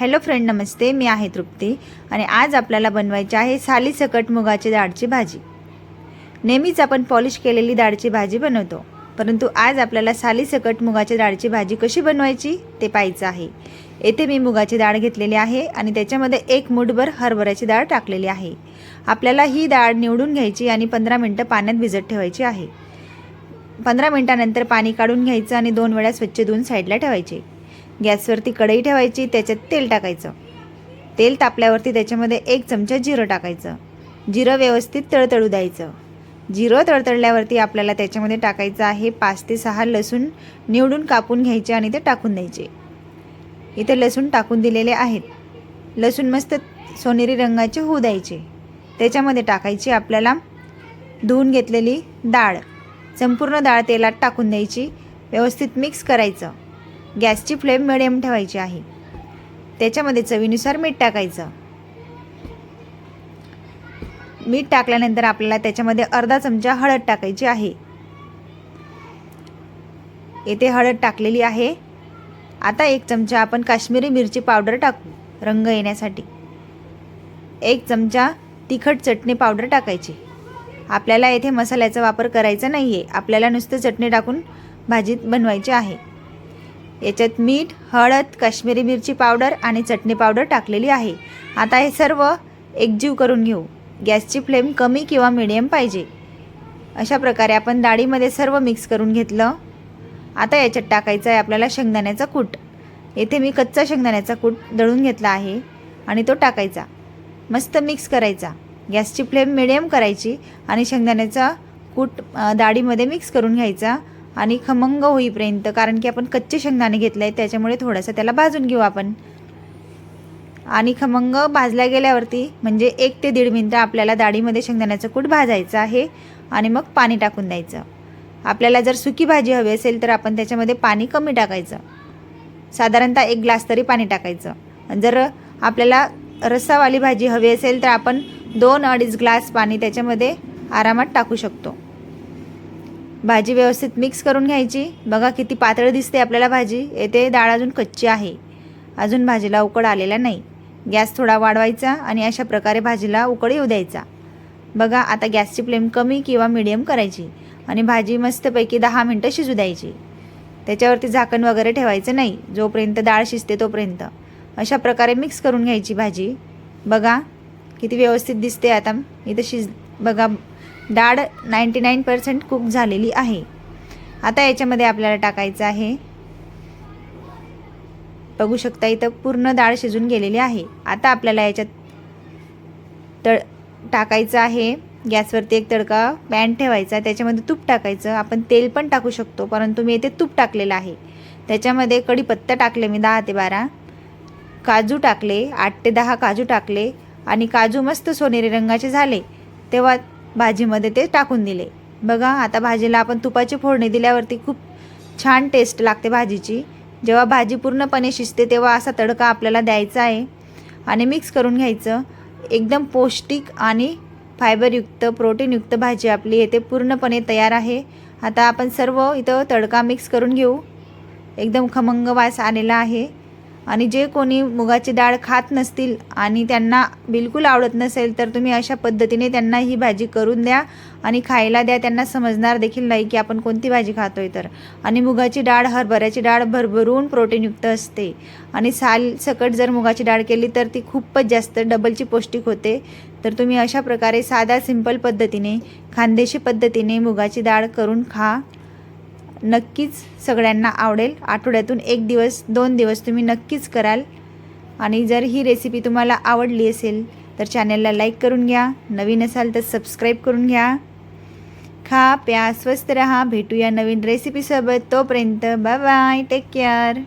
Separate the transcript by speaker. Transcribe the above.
Speaker 1: Hello friend नमस्ते. मी आहे तृप्ती आणि आज आपल्याला बनवायची आहे सालीसकट मुगाची डाळची भाजी. नेहमीच आपण पॉलिश केलेली डाळची भाजी बनवतो परंतु आज आपल्याला सालीसकट मुगाची डाळची भाजी कशी बनवायची ते पाहायचं आहे. येथे मी मुगाची डाळ घेतलेली आहे आणि त्याच्यामध्ये एक मुठभर हरभऱ्याची डाळ टाकलेली आहे. आपल्याला ही डाळ निवडून घ्यायची आणि पंधरा मिनटं पाण्यात भिजत ठेवायची आहे. पंधरा मिनटानंतर पाणी काढून घ्यायचं आणि दोन वेळा स्वच्छ धुवून साईडला ठेवायचे. गॅसवरती कढई ठेवायची त्याच्यात तेल टाकायचं. तेल तापल्यावरती त्याच्यामध्ये एक चमचा जिरं टाकायचं. जिरं व्यवस्थित तळतळू द्यायचं. जिरं तळतळल्यावरती आपल्याला त्याच्यामध्ये टाकायचं आहे पाच ते सहा लसूण निवडून कापून घ्यायचे आणि ते टाकून द्यायचे. इथे लसूण टाकून दिलेले आहेत. लसूण मस्त सोनेरी रंगाचे होऊ द्यायचे. त्याच्यामध्ये टाकायची आपल्याला धुवून घेतलेली डाळ. संपूर्ण डाळ तेलात टाकून द्यायची. व्यवस्थित मिक्स करायचं. गॅसची फ्लेम मिडियम ठेवायची आहे. त्याच्यामध्ये चवीनुसार मीठ टाकायचं. मीठ टाकल्यानंतर आपल्याला त्याच्यामध्ये अर्धा चमचा हळद टाकायची आहे. येथे हळद टाकलेली आहे. आता एक चमचा आपण काश्मीरी मिरची पावडर टाकू रंग येण्यासाठी. एक चमचा तिखट चटणी पावडर टाकायची. आपल्याला येथे मसाल्याचा वापर करायचा नाही आहे आपल्याला नुसतं चटणी टाकून भाजीत बनवायची आहे. याच्यात मीठ हळद काश्मीरी मिरची पावडर आणि चटणी पावडर टाकलेली आहे. आता हे सर्व एकजीव करून घेऊ. गॅसची फ्लेम कमी किंवा मिडियम पाहिजे. अशा प्रकारे आपण डाळीमध्ये सर्व मिक्स करून घेतलं. आता याच्यात टाकायचं आहे आपल्याला शेंगदाण्याचा कूट. येथे मी कच्चा शेंगदाण्याचा कूट दळून घेतला आहे आणि तो टाकायचा. मस्त मिक्स करायचा. गॅसची फ्लेम मिडियम करायची आणि शेंगदाण्याचा कूट डाळीमध्ये मिक्स करून घ्यायचा. आणि खमंग होईपर्यंत कारण की आपण कच्चे शेंगदाणे घेतले आहेत त्याच्यामुळे थोडंसं त्याला भाजून घेऊ आपण. आणि खमंग भाजल्या गेल्यावरती म्हणजे एक ते दीड मिनटं आपल्याला डाळीमध्ये शेंगदाण्याचं कूट भाजायचं आहे आणि मग पाणी टाकून द्यायचं. आपल्याला जर सुकी भाजी हवी असेल तर आपण त्याच्यामध्ये पाणी कमी टाकायचं. साधारणतः एक ग्लास तरी पाणी टाकायचं. जर आपल्याला रस्सावाली भाजी हवी असेल तर आपण दोन अडीच ग्लास पाणी त्याच्यामध्ये आरामात टाकू शकतो. भाजी व्यवस्थित मिक्स करून घ्यायची. बघा किती पातळ दिसते आपल्याला भाजी. येथे डाळ अजून कच्ची आहे. अजून भाजीला उकड आलेला नाही. गॅस थोडा वाढवायचा आणि अशा प्रकारे भाजीला उकड येऊ द्यायचा. बघा आता गॅसची फ्लेम कमी किंवा मिडियम करायची आणि भाजी मस्तपैकी दहा मिनटं शिजू द्यायची. त्याच्यावरती झाकण वगैरे ठेवायचं नाही. जोपर्यंत डाळ शिजते तोपर्यंत. अशा प्रकारे मिक्स करून घ्यायची भाजी. बघा किती व्यवस्थित दिसते आता. इथं शिज बघा डाळ नाईंटी नाईन पर्सेंट कुक झालेली आहे. आता याच्यामध्ये आपल्याला टाकायचं आहे. बघू शकता इथं पूर्ण डाळ शिजून गेलेली आहे. आता आपल्याला याच्यात तळ टाकायचं आहे. गॅसवरती एक तडका पॅन ठेवायचा त्याच्यामध्ये तूप टाकायचं. आपण तेल पण टाकू शकतो परंतु मी येथे तूप टाकलेलं आहे. त्याच्यामध्ये कढीपत्ता टाकले मी दहा ते बारा. काजू टाकले आठ ते दहा काजू टाकले आणि काजू मस्त सोनेरी रंगाचे झाले. तेव्हा भाजीमध्ये ते टाकून दिले. बघा आता भाजीला आपण तुपाची फोडणी दिल्यावरती खूप छान टेस्ट लागते भाजीची. जेव्हा भाजी पूर्णपणे शिजते तेव्हा असा तडका आपल्याला द्यायचा आहे आणि मिक्स करून घ्यायचं. एकदम पौष्टिक आणि फायबरयुक्त प्रोटीनयुक्त भाजी आपली येथे पूर्णपणे तयार आहे. आता आपण सर्व इथं तडका मिक्स करून घेऊ. एकदम खमंग वास आलेला आहे. आणि जे कोणी मुगाची डाळ खात नसतील आणि त्यांना बिलकुल आवडत नसेल तर तुम्ही अशा पद्धतीने त्यांना ही भाजी करून द्या आणि खायला द्या. त्यांना समजणार देखील नाही की आपण कोणती भाजी खातोय तर. आणि मुगाची डाळ हरभऱ्याची डाळ भरभरून प्रोटीनयुक्त असते. आणि साल सकट जर मुगाची डाळ केली तर ती खूपच जास्त डबलची पौष्टिक होते. तर तुम्ही अशा प्रकारे साध्या सिंपल पद्धतीने खानदेशी पद्धतीने मुगाची डाळ करून खा. नक्कीच सगळ्यांना आवडेल. आठवड्यातून एक दिवस दोन दिवस तुम्ही नक्कीच कराल. आणि जर ही रेसिपी तुम्हाला आवडली असेल तर चॅनलला लाईक करून घ्या. नवीन असाल तर सबस्क्राईब करून घ्या. खा प्या स्वस्त रहा. भेटूया नवीन रेसिपीसोबत तोपर्यंत बाय बाय टेक केअर